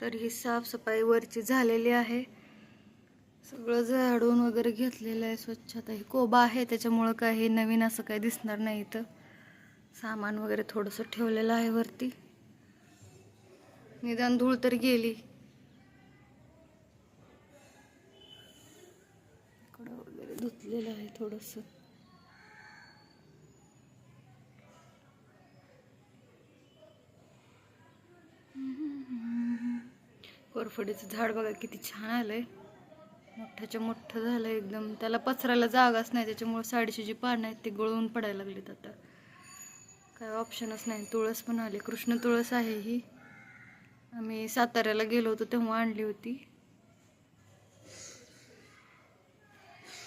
तर ही साफसफाई वरची झालेली आहे. सगळं झाडून वगैरे घेतलेलं आहे स्वच्छता ही कोबा आहे त्याच्यामुळं काही नवीन असं काही दिसणार नाही इथं. सामान वगैरे थोडंसं ठेवलेलं आहे वरती. निदान धूळ तर गेली. इकडं वगैरे धुतलेलं आहे थोडंसं. कोरफडीचं झाड बघा किती छान आलंय. मोठ्याच्या मोठं झालंय एकदम. त्याला पसरायला जागाच नाही त्याच्यामुळे साडीची जी पानं आहेत ती गळून पडायला लागलीत आता. काय ऑप्शनच नाही. तुळस पण आली. कृष्ण तुळस आहे ही. आम्ही साताऱ्याला गेलो होतो तेव्हा आणली होती.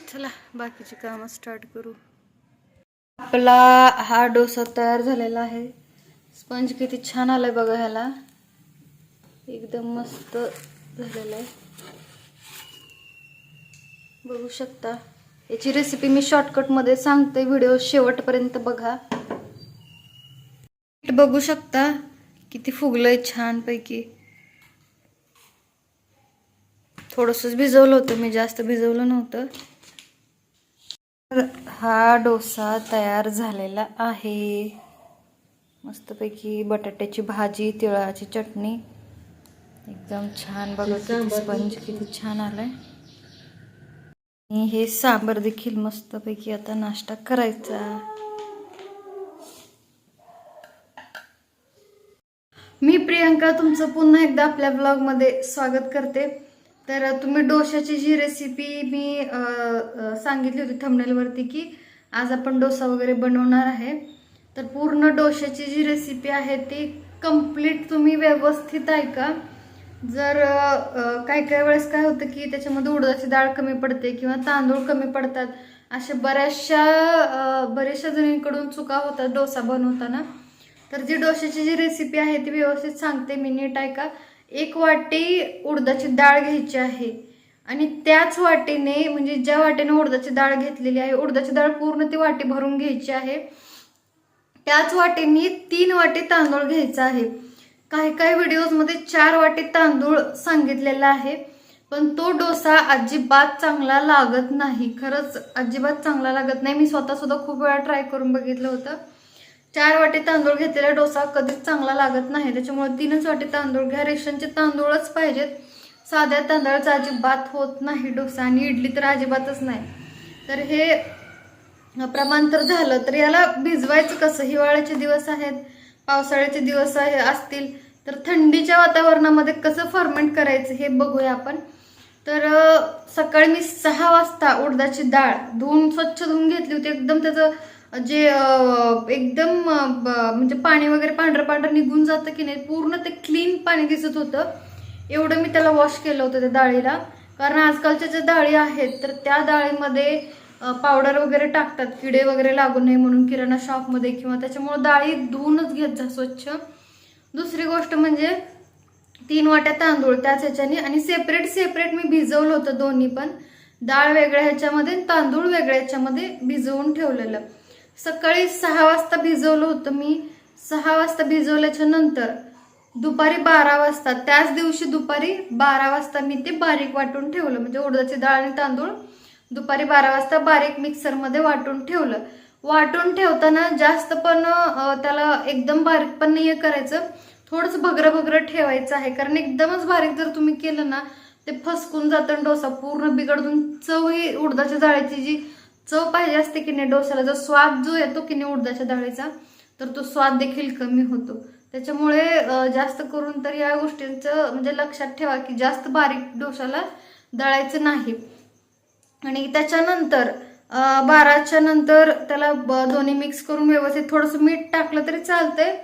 चला बाकीची कामं स्टार्ट करू. आपला हा डोसा तयार झालेला आहे. स्पंज किती छान आलाय बघा ह्याला. एकदम मस्त झालेलं आहे. बघू शकता. याची रेसिपी मी शॉर्टकटमध्ये सांगते. व्हिडिओ शेवटपर्यंत बघा. बघू शकता. किती फुगलंय छानपैकी. थोडंसंच भिजवलं होतं. मी जास्त भिजवलं नव्हतं. तर हा डोसा तयार झालेला आहे. मस्तपैकी बटाट्याची भाजी तिळाची चटणी. एकदम छान बघा किती स्पंज किती छान आलाय. आणि हे सांबर देखील मस्तपैकी आता नाश्ता करायचा. मी प्रियंका तुमचं पुन्हा एकदा आपल्या ब्लॉगमध्ये स्वागत करते. तर तुम्ही डोशाची जी रेसिपी मी सांगितली होती थंबनेलवरती की आज आपण डोसा वगैरे बनवणार आहे. तर पूर्ण डोशाची जी रेसिपी आहे ती कंप्लीट तुम्ही व्यवस्थित ऐका. जर काही काही वेळेस काय होतं की त्याच्यामध्ये उडदाची डाळ कमी पडते किंवा तांदूळ कमी पडतात अशा बऱ्याचशा बऱ्याचशा जणींकडून चुका होतात डोसा बनवताना. तर जी डोशाची जी रेसिपी आहे ती व्यवस्थित सांगते मी नीट ऐका. एक वाटी उडदाची डाळ घ्यायची आहे आणि त्याच वाटीने म्हणजे ज्या वाटेने उडदाची डाळ घेतलेली आहे उडदाची डाळ पूर्ण ती वाटी भरून घ्यायची आहे. त्याच वाटेने तीन वाटी तांदूळ घ्यायचा आहे. काही काही व्हिडिओजमध्ये चार वाटी तांदूळ सांगितलेला आहे. पण तो डोसा अजिबात चांगला लागत नाही. खरंच अजिबात चांगला लागत नाही. मी स्वतः सुद्धा खूप वेळा ट्राय करून बघितलं होतं. चार वाटी तांदूळ घेतलेला डोसा कधीच चांगला लागत नाही. त्याच्यामुळे तीनच वाटी तांदूळ घ्या. रेशनचे तांदूळच पाहिजेत. साध्या तांदळाचा अजिबात होत नाही डोसा आणि इडली तर अजिबातच नाही. तर हे प्रमाण तर झालं तर याला भिजवायचं कसं? हिवाळ्याचे दिवस आहेत पावसाळ्याचे दिवस आहे असतील. तर थंडीच्या वातावरणामध्ये कसं फर्मेंट करायचं हे बघूया आपण. तर सकाळी मी सहा वाजता उडदाची डाळ धुवून स्वच्छ धुवून घेतली होती. एकदम त्याचं जे एकदम ब- म्हणजे पाणी वगैरे पांढरं पांढरं निघून जातं की नाही पूर्ण ते क्लीन पाणी दिसत होतं. एवढं मी त्याला वॉश केलं होतं त्या डाळीला. कारण आजकालच्या ज्या डाळी आहेत तर त्या डाळीमध्ये पावडर वगैरे टाकतात. किडे वगैरे लागू नये म्हणून किराणा शॉपमध्ये किंवा त्याच्यामुळे डाळी धुवूनच घेत जा स्वच्छ. दुसरी गोष्ट म्हणजे तीन वाट्या तांदूळ त्याच ह्याच्याने आणि सेपरेट सेपरेट मी भिजवलं होतं दोन्ही पण. डाळ वेगळ्या ह्याच्यामध्ये तांदूळ वेगळ्या ह्याच्यामध्ये भिजवून ठेवलेलं. सकाळी सहा वाजता भिजवलं होतं मी. सहा वाजता भिजवल्याच्या नंतर दुपारी बारा वाजता त्याच दिवशी दुपारी बारा वाजता मी ते बारीक वाटून ठेवलं. म्हणजे उडदाची डाळ आणि तांदूळ दुपारी बारा वाजता बारीक मिक्सरमध्ये वाटून ठेवलं. वाटून ठेवताना जास्त पण त्याला एकदम बारीक पण नाही करायचं. थोडंसं भगरं भगरं ठेवायचं आहे. कारण एकदमच बारीक जर तुम्ही केलं ना ते फसकून जातं आणि डोसा पूर्ण बिघडून चव ही उडदाच्या डाळीची जी चव पाहिजे असते की नाही डोसाला जो स्वाद जो येतो की नाही उडदाच्या डाळीचा तर तो स्वाद देखील कमी होतो. त्याच्यामुळे जास्त करून तर या गोष्टींचं म्हणजे लक्षात ठेवा की जास्त बारीक डोशाला दळायचं नाही. आणि त्याच्यानंतर बाराच्या नंतर त्याला ब- दोन्ही मिक्स करून व्यवस्थित थोडंसं मीठ टाकलं तरी चालतंय.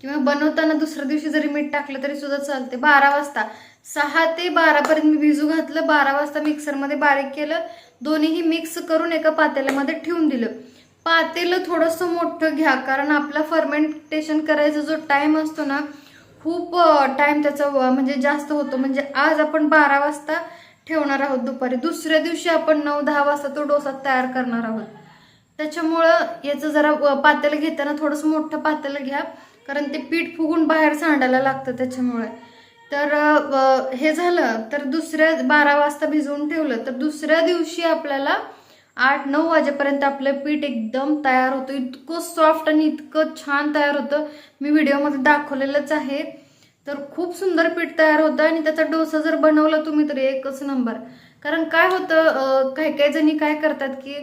किंवा बनवताना दुसऱ्या दिवशी जरी मीठ टाकलं तरी सुद्धा चालते बारा वाजता. सहा ते बारापर्यंत मी भिजू घातलं. बारा वाजता मिक्सरमध्ये बारीक केलं. दोन्हीही मिक्स करून एका पातेल्यामध्ये ठेवून दिलं. पातेलं थोडंसं मोठं घ्या. कारण आपला फर्मेंटेशन करायचा जो टाईम असतो ना खूप टाईम त्याचा व- म्हणजे जास्त होतो. म्हणजे आज आपण बारा वाजता ठेवणार आहोत दुपारी. दुसऱ्या दिवशी आपण नऊ दहा वाजता तो डोसा तयार करणार आहोत. त्याच्यामुळं याचं जरा व- पातेलं घेताना थोडंसं मोठं पातेलं घ्या. कारण ते पीठ फुगून बाहेर सांडायला लागतं त्याच्यामुळे. तर हे झालं तर दुसऱ्या बारा वाजता भिजवून ठेवलं तर दुसऱ्या दिवशी आपल्याला आठ नऊ वाजेपर्यंत आपलं पीठ एकदम तयार होतं. इतकं सॉफ्ट आणि इतकं छान तयार होतं. मी व्हिडिओमध्ये दाखवलेलंच आहे. तर खूप सुंदर पीठ तयार होतं आणि त्याचा डोसा जर बनवला तुम्ही तर एकच नंबर. कारण काय होतं काही काही जणी काय करतात की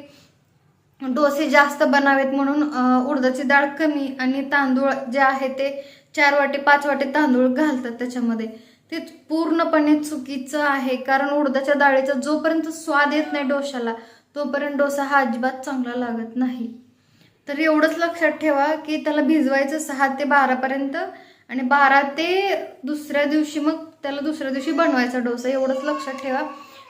डोसे जास्त बनावेत म्हणून उडदाची डाळ कमी आणि तांदूळ जे आहे ते चार वाटे पाच वाटे तांदूळ घालतात त्याच्यामध्ये. ते पूर्णपणे चुकीचं आहे कारण उडदाच्या डाळीचा जोपर्यंत स्वाद येत नाही डोशाला तोपर्यंत डोसा हा अजिबात चांगला लागत नाही. तर एवढंच लक्षात ठेवा की त्याला भिजवायचं सहा ते बारापर्यंत आणि बारा ते दुसऱ्या दिवशी मग त्याला दुसऱ्या दिवशी बनवायचा डोसा. एवढंच लक्षात ठेवा.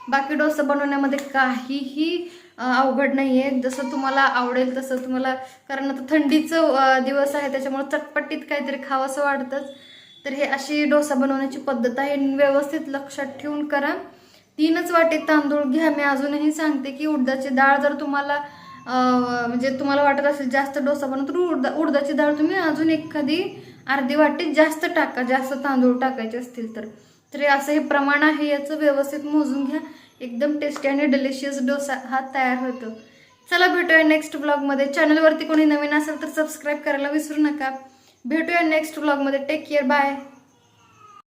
बाकी डोसा बनवण्यामध्ये काहीही अवघड नाही आहे जसं तुम्हाला आवडेल तसं तुम्हाला कारण आता थंडीचं दिवस आहे त्याच्यामुळे चटपटीत काहीतरी खावंसं वाटतंच. तर हे अशी डोसा बनवण्याची पद्धत आहे. व्यवस्थित लक्षात ठेवून करा. तीनच वाटे तांदूळ घ्या. मी अजूनही सांगते की उडदाची डाळ जर तुम्हाला म्हणजे तुम्हाला वाटत असेल जास्त डोसा बनव तर उडदा उडदाची डाळ तुम्ही अजून एखादी अर्धी वाटी जास्त टाका जास्त तांदूळ टाकायचे असतील तर. तरी असं हे प्रमाण आहे याचं व्यवस्थित मोजून घ्या. एकदम टेस्टी आणि डिलिशियस डोसा हा तयार होतो. चला भेटूया नेक्स्ट ब्लॉगमध्ये चॅनलवरती कोणी नवीन असेल तर सबस्क्राईब करायला विसरू नका. भेटूया नेक्स्ट ब्लॉगमध्ये टेक केअर बाय